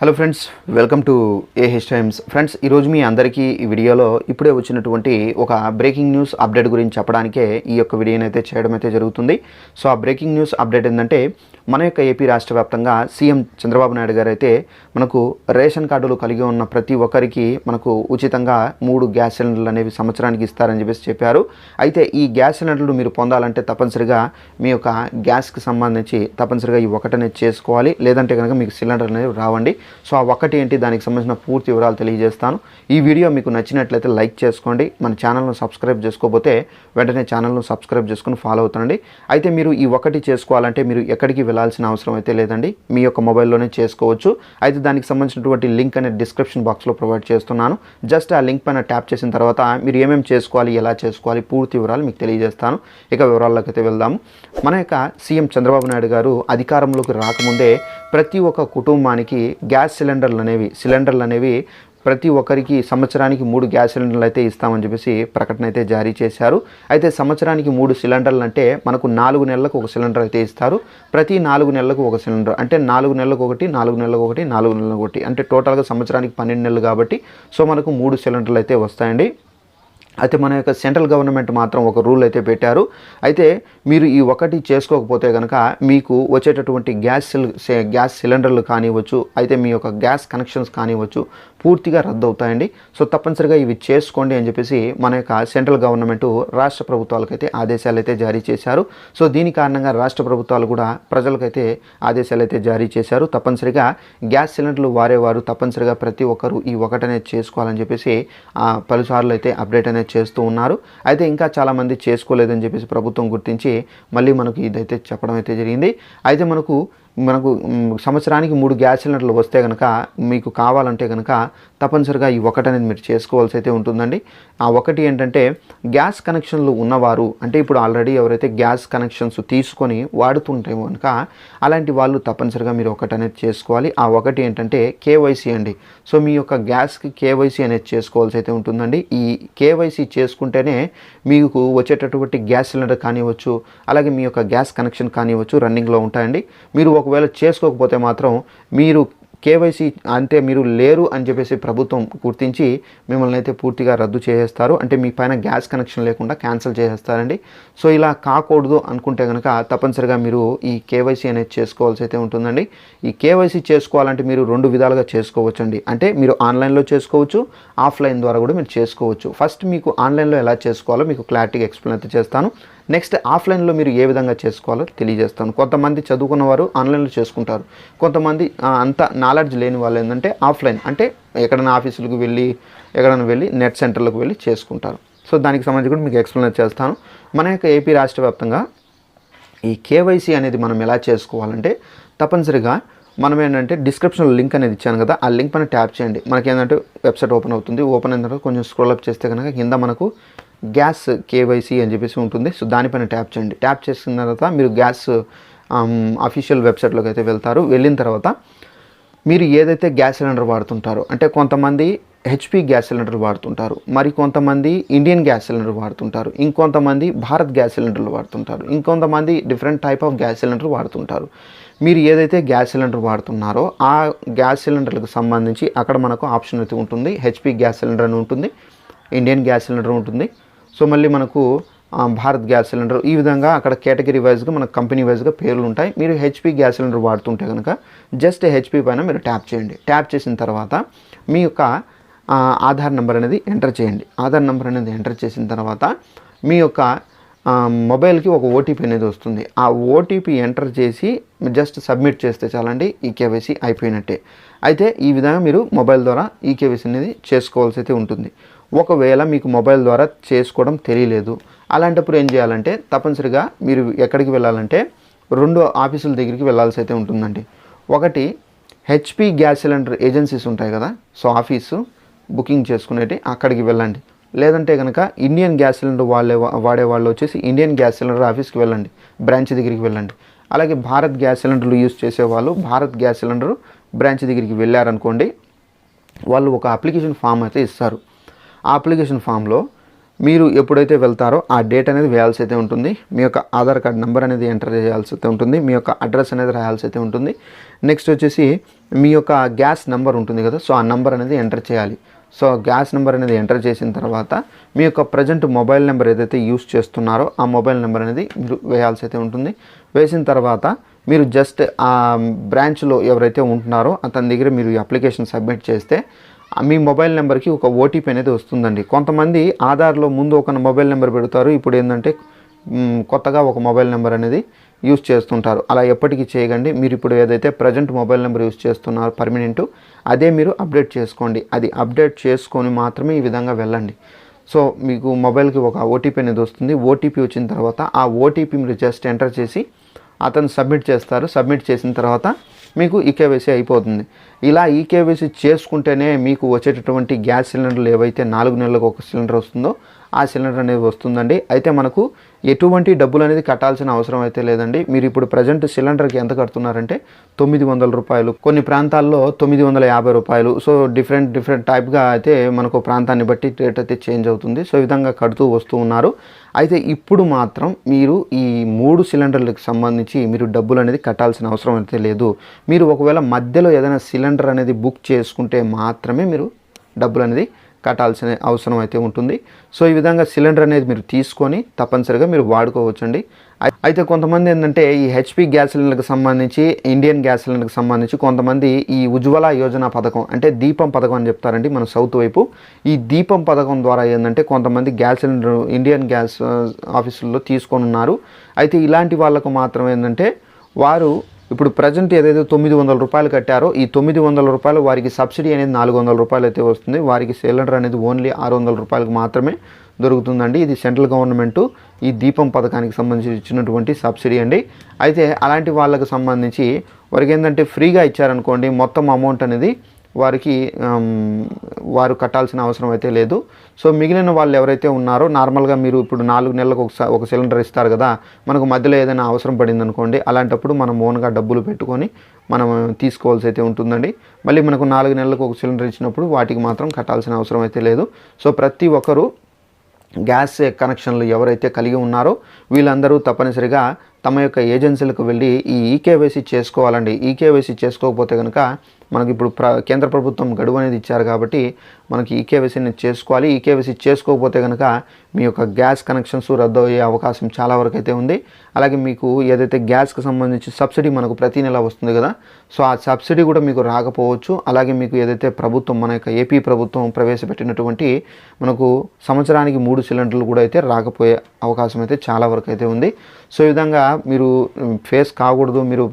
Hello friends welcome to A H times friends ఈరోజు మీ అందరికీ ఈ వీడియోలో ఇప్పుడే వచ్చినటువంటి ఒక బ్రేకింగ్ న్యూస్ అప్డేట్ గురించి చెప్పడానికే ఈ యొక్క వీడియోని అయితే చేయడం అయితే జరుగుతుంది. సో ఆ బ్రేకింగ్ న్యూస్ అప్డేట్ ఏంటంటే మన యొక్క ఏపీ రాష్ట్ర వ్యాప్తంగా సీఎం చంద్రబాబు నాయుడు గారు అయితే మనకు రేషన్ కార్డులు కలిగి ఉన్న ప్రతి ఒక్కరికి మనకు ఉచితంగా మూడు గ్యాస్ సిలిండర్లు అనేవి సంవత్సరానికి ఇస్తారని చెప్పేసి చెప్పారు. అయితే ఈ గ్యాస్ సిలిండర్లు మీరు పొందాలంటే తప్పనిసరిగా మీ యొక్క గ్యాస్కి సంబంధించి తప్పనిసరిగా ఈ ఒకటనే చేసుకోవాలి. లేదంటే కనుక మీకు సిలిండర్ అనేవి రావండి. సో ఆ ఒక్కటి ఏంటి దానికి సంబంధించిన పూర్తి వివరాలు తెలియజేస్తాను. ఈ వీడియో మీకు నచ్చినట్లయితే లైక్ చేసుకోండి. మన ఛానల్ను సబ్స్క్రైబ్ చేసుకోకపోతే వెంటనే ఛానల్ను సబ్స్క్రైబ్ చేసుకుని ఫాలో అవుతుండండి. అయితే మీరు ఈ ఒకటి చేసుకోవాలంటే మీరు ఎక్కడికి వెళ్ళాల్సిన అవసరం అయితే లేదండి. మీ యొక్క మొబైల్లోనే చేసుకోవచ్చు. అయితే దానికి సంబంధించినటువంటి లింక్ అనేది డిస్క్రిప్షన్ బాక్స్లో ప్రొవైడ్ చేస్తున్నాను. జస్ట్ ఆ లింక్ పైన ట్యాప్ చేసిన తర్వాత మీరు ఏమేమి చేసుకోవాలి ఎలా చేసుకోవాలి పూర్తి వివరాలు మీకు తెలియజేస్తాను. ఇక వివరాల్లోకి అయితే వెళ్దాము మన యొక్క సీఎం చంద్రబాబు నాయుడు గారు అధికారంలోకి రాకముందే ప్రతి ఒక్క కుటుంబానికి గ్యాస్ సిలిండర్లు అనేవి సిలిండర్లు అనేవి ప్రతి ఒక్కరికి సంవత్సరానికి మూడు గ్యాస్ సిలిండర్లు అయితే ఇస్తామని చెప్పేసి ప్రకటన అయితే జారీ చేశారు. అయితే సంవత్సరానికి మూడు సిలిండర్లు అంటే మనకు నాలుగు నెలలకు ఒక సిలిండర్ అయితే ఇస్తారు. ప్రతి నాలుగు నెలలకు ఒక సిలిండర్ అంటే నాలుగు నెలలకు ఒకటి నాలుగు నెలలకు ఒకటి నాలుగు నెలలకు ఒకటి అంటే టోటల్గా సంవత్సరానికి పన్నెండు నెలలు కాబట్టి సో మనకు మూడు సిలిండర్లు అయితే వస్తాయండి. అయితే మన యొక్క సెంట్రల్ గవర్నమెంట్ మాత్రం ఒక రూల్ అయితే పెట్టారు. అయితే మీరు ఈ ఒకటి చేసుకోకపోతే కనుక మీకు వచ్చేటటువంటి గ్యాస్ సిల్ గ్యాస్ సిలిండర్లు కానివ్వచ్చు అయితే మీ యొక్క గ్యాస్ కనెక్షన్స్ కానివ్వచ్చు పూర్తిగా రద్దు అవుతాయండి సో తప్పనిసరిగా ఇవి చేసుకోండి అని చెప్పేసి మన యొక్క సెంట్రల్ గవర్నమెంట్ రాష్ట్ర ప్రభుత్వాలకైతే ఆదేశాలు అయితే జారీ చేశారు. సో దీని కారణంగా రాష్ట్ర ప్రభుత్వాలు కూడా ప్రజలకైతే ఆదేశాలు అయితే జారీ చేశారు. తప్పనిసరిగా గ్యాస్ సిలిండర్లు వారేవారు తప్పనిసరిగా ప్రతి ఒక్కరూ ఈ ఒకటనే చేసుకోవాలని చెప్పేసి పలుసార్లు అయితే అప్డేట్ అనేది చేస్తూ ఉన్నారు. అయితే ఇంకా చాలామంది చేసుకోలేదని చెప్పేసి ప్రభుత్వం గుర్తించి మళ్ళీ మనకు ఇదైతే చెప్పడం అయితే జరిగింది. అయితే మనకు మనకు సంవత్సరానికి మూడు గ్యాస్ సిలిండర్లు వస్తే కనుక మీకు కావాలంటే కనుక తప్పనిసరిగా ఈ ఒకటి అనేది మీరు చేసుకోవాల్సి అయితే ఉంటుందండి. ఆ ఒకటి ఏంటంటే గ్యాస్ కనెక్షన్లు ఉన్నవారు అంటే ఇప్పుడు ఆల్రెడీ ఎవరైతే గ్యాస్ కనెక్షన్స్ తీసుకొని వాడుతుంటే కనుక అలాంటి వాళ్ళు తప్పనిసరిగా మీరు ఒకటి అనేది చేసుకోవాలి. ఆ ఒకటి ఏంటంటే కేవైసీ అండి. సో మీ యొక్క గ్యాస్కి కేవైసీ అనేది చేసుకోవాల్సి అయితే ఉంటుందండి. ఈ కేవైసీ చేసుకుంటేనే మీకు వచ్చేటటువంటి గ్యాస్ సిలిండర్ కానివ్వచ్చు అలాగే మీ యొక్క గ్యాస్ కనెక్షన్ కానివ్వచ్చు రన్నింగ్లో ఉంటాయండి. మీరు ఒకవేళ చేసుకోకపోతే మాత్రం మీరు కేవైసీ అంటే మీరు లేరు అని చెప్పేసి ప్రభుత్వం గుర్తించి మిమ్మల్ని అయితే పూర్తిగా రద్దు చేసేస్తారు. అంటే మీ పైన గ్యాస్ కనెక్షన్ లేకుండా క్యాన్సిల్ చేసేస్తారండి. సో ఇలా కాకూడదు అనుకుంటే కనుక తప్పనిసరిగా మీరు ఈ కేవైసీ అనేది చేసుకోవాల్సి అయితే ఉంటుందండి. ఈ కేవైసీ చేసుకోవాలంటే మీరు రెండు విధాలుగా చేసుకోవచ్చు అండి అంటే మీరు ఆన్లైన్లో చేసుకోవచ్చు ఆఫ్లైన్ ద్వారా కూడా మీరు చేసుకోవచ్చు. ఫస్ట్ మీకు ఆన్లైన్లో ఎలా చేసుకోవాలో మీకు క్లారిటీగా ఎక్స్ప్లెయిన్ అయితే చేస్తాను. నెక్స్ట్ ఆఫ్లైన్లో మీరు ఏ విధంగా చేసుకోవాలో తెలియజేస్తాను. కొంతమంది చదువుకున్న వారు ఆన్లైన్లో చేసుకుంటారు. కొంతమంది అంత నాలెడ్జ్ లేని వాళ్ళు ఏంటంటే ఆఫ్లైన్ అంటే ఎక్కడైనా ఆఫీసులకు వెళ్ళి ఎక్కడైనా వెళ్ళి నెట్ సెంటర్లకు వెళ్ళి చేసుకుంటారు. సో దానికి సంబంధించి కూడా మీకు ఎక్స్ప్లెయిన్ చేస్తాను. మన యొక్క ఏపీ రాష్ట్ర వ్యాప్తంగా ఈ కేవైసీ అనేది మనం ఎలా చేసుకోవాలంటే తప్పనిసరిగా మనం ఏంటంటే డిస్క్రిప్షన్లో లింక్ అనేది ఇచ్చాను కదా ఆ లింక్ పైన ట్యాప్ చేయండి. మనకి ఏంటంటే వెబ్సైట్ ఓపెన్ అవుతుంది. ఓపెన్ అయిన తర్వాత కొంచెం స్క్రోల్ అప్ చేస్తే కనుక కింద మనకు గ్యాస్ కేవైసీ అని చెప్పేసి ఉంటుంది. సో దానిపైన ట్యాప్ చేయండి. ట్యాప్ చేసిన తర్వాత మీరు గ్యాస్ అఫీషియల్ వెబ్సైట్లోకి అయితే వెళ్తారు. వెళ్ళిన తర్వాత మీరు ఏదైతే గ్యాస్ సిలిండర్ వాడుతుంటారో అంటే కొంతమంది హెచ్పి గ్యాస్ సిలిండర్ వాడుతుంటారు మరి కొంతమంది ఇండియన్ గ్యాస్ సిలిండర్ వాడుతుంటారు ఇంకొంతమంది భారత్ గ్యాస్ సిలిండర్లు వాడుతుంటారు ఇంకొంతమంది different type of gas cylinder వాడుతుంటారు. మీరు ఏదైతే గ్యాస్ సిలిండర్ వాడుతున్నారో ఆ గ్యాస్ సిలిండర్లకు సంబంధించి అక్కడ మనకు ఆప్షన్ అయితే ఉంటుంది. హెచ్పి గ్యాస్ సిలిండర్ అని ఉంటుంది ఇండియన్ గ్యాస్ సిలిండర్ ఉంటుంది. సో మళ్ళీ మనకు భారత్ గ్యాస్ సిలిండర్ ఈ విధంగా అక్కడ కేటగిరీ వైజ్గా మనకు కంపెనీ వైజ్గా పేర్లు ఉంటాయి మీరు హెచ్పి గ్యాస్ సిలిండర్ వాడుతుంటే కనుక జస్ట్ హెచ్పి పైన మీరు ట్యాప్ చేయండి. ట్యాప్ చేసిన తర్వాత మీ యొక్క ఆధార్ నెంబర్ అనేది ఎంటర్ చేయండి. ఆధార్ నెంబర్ అనేది ఎంటర్ చేసిన తర్వాత మీ యొక్క మొబైల్కి ఒక ఓటీపీ అనేది వస్తుంది. ఆ ఓటీపీ ఎంటర్ చేసి జస్ట్ సబ్మిట్ చేస్తే చాలండి ఈ కేవైసీ అయిపోయినట్టే. అయితే ఈ విధంగా మీరు మొబైల్ ద్వారా ఈ కేవైసీ అనేది చేసుకోవాల్సి అయితే ఉంటుంది. ఒకవేళ మీకు మొబైల్ ద్వారా చేసుకోవడం తెలియలేదు. అలాంటప్పుడు ఏం చేయాలంటే తప్పనిసరిగా మీరు ఎక్కడికి వెళ్ళాలంటే రెండు ఆఫీసుల దగ్గరికి వెళ్ళాల్సి అయితే ఉంటుందండి. ఒకటి హెచ్పి గ్యాస్ సిలిండర్ ఏజెన్సీస్ ఉంటాయి కదా సో ఆఫీసు బుకింగ్ చేసుకునేటి అక్కడికి వెళ్ళండి. లేదంటే కనుక ఇండియన్ గ్యాస్ సిలిండర్ వాళ్ళే వాడే వాళ్ళు వచ్చేసి ఇండియన్ గ్యాస్ సిలిండర్ ఆఫీస్కి వెళ్ళండి బ్రాంచ్ దగ్గరికి వెళ్ళండి. అలాగే భారత్ గ్యాస్ సిలిండర్లు యూజ్ చేసేవాళ్ళు భారత్ గ్యాస్ సిలిండర్ బ్రాంచ్ దగ్గరికి వెళ్ళారనుకోండి వాళ్ళు ఒక అప్లికేషన్ ఫామ్ అయితే ఇస్తారు. అప్లికేషన్ ఫామ్లో మీరు ఎప్పుడైతే వెళ్తారో ఆ డేట్ అనేది వేయాల్సి అయితే ఉంటుంది. మీ యొక్క ఆధార్ కార్డ్ నెంబర్ అనేది ఎంటర్ చేయాల్సి అయితే ఉంటుంది. మీ యొక్క అడ్రస్ అనేది రాయాల్సి అయితే ఉంటుంది. నెక్స్ట్ వచ్చేసి మీ యొక్క గ్యాస్ నెంబర్ ఉంటుంది కదా సో ఆ నెంబర్ అనేది ఎంటర్ చేయాలి. సో గ్యాస్ నెంబర్ అనేది ఎంటర్ చేసిన తర్వాత మీ యొక్క ప్రజెంట్ మొబైల్ నెంబర్ ఏదైతే యూస్ చేస్తున్నారో ఆ మొబైల్ నెంబర్ అనేది మీరు వేయాల్సి అయితే ఉంటుంది. వేసిన తర్వాత మీరు జస్ట్ ఆ బ్రాంచ్లో ఎవరైతే ఉంటున్నారో అతని దగ్గర మీరు ఈ అప్లికేషన్ సబ్మిట్ చేస్తే మీ మొబైల్ నెంబర్కి ఒక ఓటీపీ అనేది వస్తుందండి. కొంతమంది ఆధార్లో ముందు ఒక మొబైల్ నెంబర్ పెడతారు. ఇప్పుడు ఏంటంటే కొత్తగా ఒక మొబైల్ నెంబర్ అనేది యూస్ చేస్తుంటారు. అలా ఎప్పటికీ చేయకండి. మీరు ఇప్పుడు ఏదైతే ప్రజెంట్ మొబైల్ నెంబర్ యూస్ చేస్తున్నారో పర్మనెంట్ అదే మీరు అప్డేట్ చేసుకోండి. అది అప్డేట్ చేసుకొని మాత్రమే ఈ విధంగా వెళ్ళండి. సో మీకు మొబైల్కి ఒక ఓటీపీ అనేది వస్తుంది. ఓటీపీ వచ్చిన తర్వాత ఆ ఓటీపీ మీరు జస్ట్ ఎంటర్ చేసి అతను సబ్మిట్ చేస్తారు. సబ్మిట్ చేసిన తర్వాత మీకు ఈకేవైసీ అయిపోతుంది. ఇలా ఈకేవైసీ చేసుకుంటేనే మీకు వచ్చేటటువంటి గ్యాస్ సిలిండర్లు ఏవైతే నాలుగు నెలలకు ఒక సిలిండర్ వస్తుందో ఆ సిలిండర్ అనేది వస్తుందండి. అయితే మనకు ఎటువంటి డబ్బులు అనేది కట్టాల్సిన అవసరం అయితే లేదండి. మీరు ఇప్పుడు ప్రజెంట్ సిలిండర్కి ఎంత కడుతున్నారంటే తొమ్మిది వందల రూపాయలు. కొన్ని ప్రాంతాల్లో తొమ్మిది వందల యాభై రూపాయలు. సో డిఫరెంట్ డిఫరెంట్ టైప్గా అయితే మనకు ప్రాంతాన్ని బట్టి రేట్ అయితే చేంజ్ అవుతుంది. సో ఈ విధంగా కడుతూ వస్తూ ఉన్నారు. అయితే ఇప్పుడు మాత్రం మీరు ఈ మూడు సిలిండర్లకు సంబంధించి మీరు డబ్బులు అనేది కట్టాల్సిన అవసరం అయితే లేదు. మీరు ఒకవేళ మధ్యలో ఏదైనా సిలిండర్ అనేది బుక్ చేసుకుంటే మాత్రమే మీరు డబ్బులు అనేది కట్టాల్సిన అవసరం అయితే ఉంటుంది. సో ఈ విధంగా సిలిండర్ అనేది మీరు తీసుకొని తప్పనిసరిగా మీరు వాడుకోవచ్చండి. అయితే కొంతమంది ఏంటంటే ఈ హెచ్పి గ్యాస్ సిలిండర్కి సంబంధించి ఇండియన్ గ్యాస్ సిలిండర్కి సంబంధించి కొంతమంది ఈ ఉజ్వల యోజన పథకం అంటే దీపం పథకం అని చెప్తారండి మన సౌత్ వైపు. ఈ దీపం పథకం ద్వారా ఏంటంటే కొంతమంది గ్యాస్ సిలిండర్ ఇండియన్ గ్యాస్ ఆఫీసుల్లో తీసుకొని ఉన్నారు. అయితే ఇలాంటి వాళ్ళకు మాత్రం ఏంటంటే వారు ఇప్పుడు ప్రజెంట్ ఏదైతే తొమ్మిది వందల రూపాయలు కట్టారో ఈ తొమ్మిది వందల రూపాయలు వారికి సబ్సిడీ అనేది నాలుగు వందల రూపాయలు అయితే వస్తుంది. వారికి సిలిండర్ అనేది ఓన్లీ ఆరు వందల రూపాయలకు మాత్రమే దొరుకుతుందండి. ఇది సెంట్రల్ గవర్నమెంట్ ఈ దీపం పథకానికి సంబంధించి ఇచ్చినటువంటి సబ్సిడీ అండి. అయితే అలాంటి వాళ్ళకు సంబంధించి వారికి ఏంటంటే ఫ్రీగా ఇచ్చారనుకోండి మొత్తం అమౌంట్ అనేది వారికి వారు కట్టాల్సిన అవసరం అయితే లేదు. సో మిగిలిన వాళ్ళు ఎవరైతే ఉన్నారో నార్మల్గా మీరు ఇప్పుడు నాలుగు నెలలకు ఒకసారి ఒక సిలిండర్ ఇస్తారు కదా మనకు మధ్యలో ఏదైనా అవసరం పడింది అనుకోండి అలాంటప్పుడు మనం ఓన్గా డబ్బులు పెట్టుకొని మనం తీసుకోవాల్సి అయితే ఉంటుందండి. మళ్ళీ మనకు నాలుగు నెలలకు ఒక సిలిండర్ ఇచ్చినప్పుడు వాటికి మాత్రం కట్టాల్సిన అవసరం అయితే లేదు. సో ప్రతి ఒక్కరూ గ్యాస్ కనెక్షన్లు ఎవరైతే కలిగి ఉన్నారో వీళ్ళందరూ తప్పనిసరిగా తమ యొక్క ఏజెన్సీలకు వెళ్ళి ఈ ఈకేవైసీ చేసుకోవాలండి. ఈకేవైసీ చేసుకోకపోతే కనుక మనకి ఇప్పుడు ప్ర కేంద్ర ప్రభుత్వం గడువు అనేది ఇచ్చారు కాబట్టి మనకి ఈకేవైసీని చేసుకోవాలి. ఈకేవైసీ చేసుకోకపోతే కనుక మీ యొక్క గ్యాస్ కనెక్షన్స్ రద్దు అయ్యే అవకాశం చాలా వరకు అయితే ఉంది. అలాగే మీకు ఏదైతే గ్యాస్కి సంబంధించి సబ్సిడీ మనకు ప్రతి నెల వస్తుంది కదా సో ఆ సబ్సిడీ కూడా మీకు రాకపోవచ్చు. అలాగే మీకు ఏదైతే ప్రభుత్వం మన యొక్క ఏపీ ప్రభుత్వం ప్రవేశపెట్టినటువంటి మనకు సంవత్సరానికి మూడు సిలిండర్లు కూడా అయితే రాకపోయే అవకాశం అయితే చాలా వరకు అయితే ఉంది. సో ఈ విధంగా మీరు ఫేస్ కాకూడదు మీరు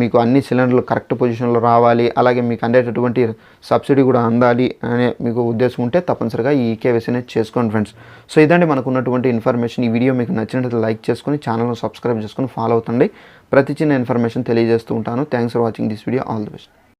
మీకు అన్ని సిలిండర్లు కరెక్ట్ పొజిషన్లో రావాలి అలాగే మీకు అందేటటువంటి సబ్సిడీ కూడా అందాలి అనే మీకు ఉద్దేశం ఉంటే తప్పనిసరిగా ఈ కేవైసీ అనేది చేసుకోండి ఫ్రెండ్స్. సో ఇదండి మనకు ఉన్నటువంటి ఇన్ఫర్మేషన్. ఈ వీడియో మీకు నచ్చినట్లయితే లైక్ చేసుకొని ఛానల్ను సబ్స్క్రైబ్ చేసుకొని ఫాలో అవుతండి ప్రతి చిన్న ఇన్ఫర్మేషన్ తెలియజేస్తూ ఉంటాను. Thanks for watching this video. All the best.